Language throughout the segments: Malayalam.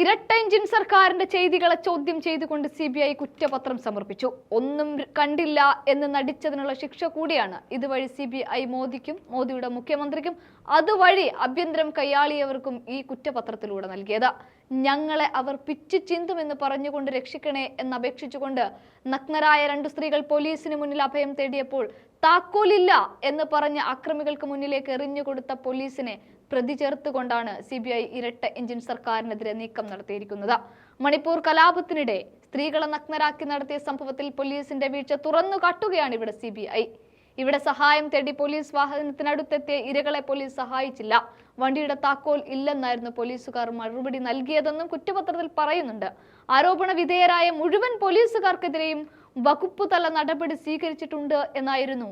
ഇരട്ട എഞ്ചിൻ സർക്കാരിന്റെ ചെയ്തികളെ ചോദ്യം ചെയ്തുകൊണ്ട് സി ബി ഐ കുറ്റപത്രം സമർപ്പിച്ചു. ഒന്നും കണ്ടില്ല എന്ന് നടിച്ചതിനുള്ള ശിക്ഷ കൂടിയാണ്. ഇതുവഴി സി ബി ഐ മോദിക്കും മോദിയുടെ മുഖ്യമന്ത്രിക്കും അതുവഴി ആഭ്യന്തരം കയ്യാളിയവർക്കും ഈ കുറ്റപത്രത്തിലൂടെ നൽകിയത്. ഞങ്ങളെ അവർ പിച്ചു ചിന്തുമെന്ന് പറഞ്ഞുകൊണ്ട് രക്ഷിക്കണേ എന്നപേക്ഷിച്ചുകൊണ്ട് നഗ്നരായ രണ്ട് സ്ത്രീകൾ പോലീസിന് മുന്നിൽ അഭയം തേടിയപ്പോൾ താക്കോലില്ല എന്ന് പറഞ്ഞ് അക്രമികൾക്ക് മുന്നിലേക്ക് എറിഞ്ഞുകൊടുത്ത പോലീസിനെ പ്രതി ചേർത്തുകൊണ്ടാണ് സി ബി ഐ ഇരട്ട എഞ്ചിൻ സർക്കാരിനെതിരെ നീക്കം നടത്തിയിരിക്കുന്നത്. മണിപ്പൂർ കലാപത്തിനിടെ സ്ത്രീകളെ നഗ്നരാക്കി നടത്തിയ സംഭവത്തിൽ പോലീസിന്റെ വീഴ്ച തുറന്നു കാട്ടുകയാണ് ഇവിടെ സി ബി ഐ. ഇവിടെ സഹായം തേടി പോലീസ് വാഹനത്തിനടുത്തെത്തിയ ഇരകളെ പോലീസ് സഹായിച്ചില്ല. വണ്ടിയുടെ താക്കോൽ ഇല്ലെന്നായിരുന്നു പോലീസുകാർ മറുപടി നൽകിയതെന്നും കുറ്റപത്രത്തിൽ പറയുന്നുണ്ട്. ആരോപണ വിധേയരായ മുഴുവൻ പോലീസുകാർക്കെതിരെയും വകുപ്പ് തല നടപടി സ്വീകരിച്ചിട്ടുണ്ട് എന്നായിരുന്നു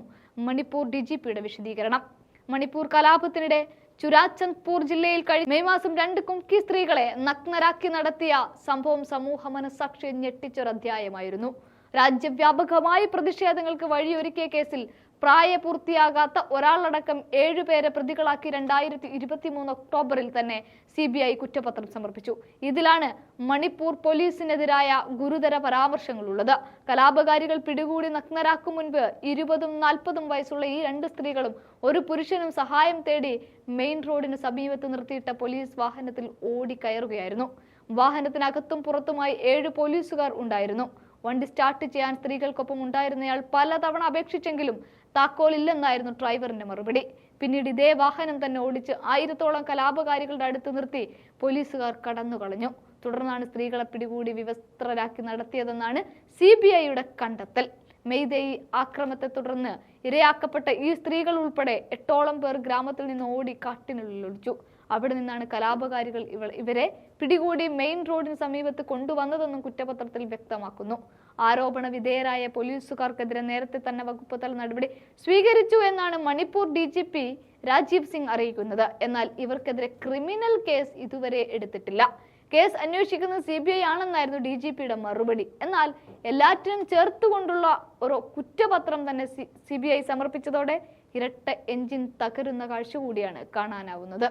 മണിപ്പൂർ ഡി വിശദീകരണം. മണിപ്പൂർ കലാപത്തിനിടെ ചുരാചന്ദ്പൂർ ജില്ലയിൽ കഴിഞ്ഞ മെയ് മാസം രണ്ട് കുംകി സ്ത്രീകളെ നഗ്നരാക്കി നടത്തിയ സംഭവം സമൂഹ മനസാക്ഷിയെ ഞെട്ടിച്ചൊരധ്യായമായിരുന്നു. രാജ്യവ്യാപകമായി പ്രതിഷേധങ്ങൾക്ക് വഴിയൊരുക്കിയ കേസിൽ പ്രായപൂർത്തിയാകാത്ത ഒരാളടക്കം ഏഴുപേരെ പ്രതികളാക്കി രണ്ടായിരത്തി ഇരുപത്തി മൂന്ന് ഒക്ടോബറിൽ തന്നെ സി ബി ഐ കുറ്റപത്രം സമർപ്പിച്ചു. ഇതിലാണ് മണിപ്പൂർ പോലീസിനെതിരായ ഗുരുതര പരാമർശങ്ങളുള്ളത്. കലാപകാരികൾ പിടികൂടി നഗ്നരാക്കും മുൻപ് ഇരുപതും നാൽപ്പതും വയസ്സുള്ള ഈ രണ്ട് സ്ത്രീകളും ഒരു പുരുഷനും സഹായം തേടി മെയിൻ റോഡിന് സമീപത്ത് നിർത്തിയിട്ട പോലീസ് വാഹനത്തിൽ ഓടിക്കയറുകയായിരുന്നു. വാഹനത്തിനകത്തും പുറത്തുമായി ഏഴ് പോലീസുകാർ ഉണ്ടായിരുന്നു. വണ്ടി സ്റ്റാർട്ട് ചെയ്യാൻ സ്ത്രീകൾക്കൊപ്പം ഉണ്ടായിരുന്നയാൾ പലതവണ അപേക്ഷിച്ചെങ്കിലും താക്കോലില്ലെന്നായിരുന്നു ഡ്രൈവറിന്റെ മറുപടി. പിന്നീട് ഇതേ വാഹനം തന്നെ ഓടിച്ച് ആയിരത്തോളം കലാപകാരികളുടെ അടുത്ത് നിർത്തി പോലീസുകാർ കടന്നു കളഞ്ഞു തുടർന്നാണ് സ്ത്രീകളെ പിടികൂടി വിവസ്ത്രരാക്കി നടത്തിയതെന്നാണ് സി ബി ഐയുടെ കണ്ടെത്തൽ. മെയ്തേയി ആക്രമത്തെ തുടർന്ന് ഇരയാക്കപ്പെട്ട ഈ സ്ത്രീകൾ ഉൾപ്പെടെ എട്ടോളം പേർ ഗ്രാമത്തിൽ നിന്ന് ഓടി കാട്ടിനുള്ളിൽ ഒളിച്ചു. അവിടെ നിന്നാണ് കലാപകാരികൾ ഇവ ഇവരെ പിടികൂടി മെയിൻ റോഡിന് സമീപത്ത് കൊണ്ടുവന്നതെന്നും കുറ്റപത്രത്തിൽ വ്യക്തമാക്കുന്നു. ആരോപണ വിധേയരായ പോലീസുകാർക്കെതിരെ നേരത്തെ തന്നെ വകുപ്പ് തല നടപടി സ്വീകരിച്ചു എന്നാണ് Manipur D G P Rajeev Singh അറിയിക്കുന്നത്. എന്നാൽ ഇവർക്കെതിരെ ക്രിമിനൽ കേസ് ഇതുവരെ എടുത്തിട്ടില്ല. കേസ് അന്വേഷിക്കുന്നത് സി ബി ഐ ആണെന്നായിരുന്നു ഡി ജി പിയുടെ മറുപടി. എന്നാൽ എല്ലാറ്റിനും ചേർത്തുകൊണ്ടുള്ള ഒരു കുറ്റപത്രം തന്നെ സി ബി ഐ സമർപ്പിച്ചതോടെ ഇരട്ട എഞ്ചിൻ തകരുന്ന കാഴ്ച കൂടിയാണ് കാണാനാവുന്നത്.